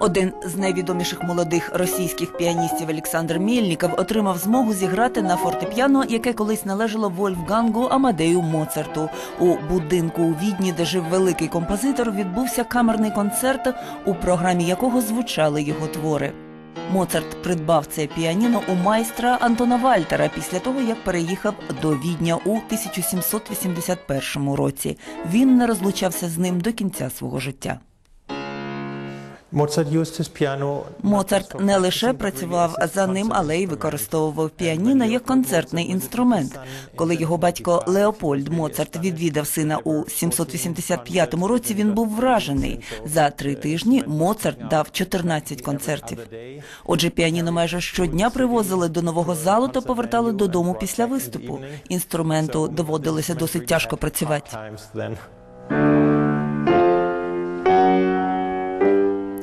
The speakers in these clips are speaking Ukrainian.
Один з найвідоміших молодих російських піаністів Олександр Мєльніков отримав змогу зіграти на фортепіано, яке колись належало Вольфгангу Амадею Моцарту. У будинку у Відні, де жив великий композитор, відбувся камерний концерт, у програмі якого звучали його твори. Моцарт придбав це піаніно у майстра Антона Вальтера після того, як переїхав до Відня у 1781 році. Він не розлучався з ним до кінця свого життя. Моцарт не лише працював за ним, але й використовував піаніно як концертний інструмент. Коли його батько Леопольд Моцарт відвідав сина у 785 році, він був вражений. За три тижні Моцарт дав 14 концертів. Отже, піаніно майже щодня привозили до нового залу та повертали додому після виступу. Інструменту доводилося досить тяжко працювати.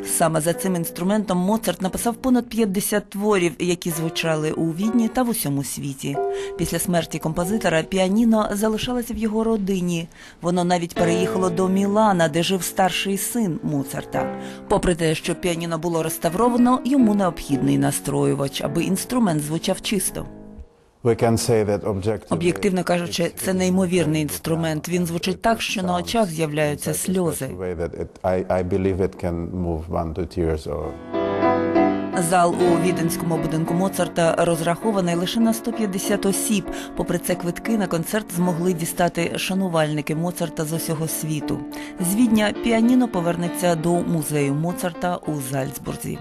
Саме за цим інструментом Моцарт написав понад 50 творів, які звучали у Відні та в усьому світі. Після смерті композитора піаніно залишалося в його родині. Воно навіть переїхало до Мілана, де жив старший син Моцарта. Попри те, що піаніно було реставровано, йому необхідний настроювач, аби інструмент звучав чисто. Об'єктивно кажучи, це неймовірний інструмент. Він звучить так, що на очах з'являються сльози. Зал у віденському будинку Моцарта розрахований лише на 150 осіб. Попри це, квитки на концерт змогли дістати шанувальники Моцарта з усього світу. З Відня піаніно повернеться до музею Моцарта у Зальцбурзі.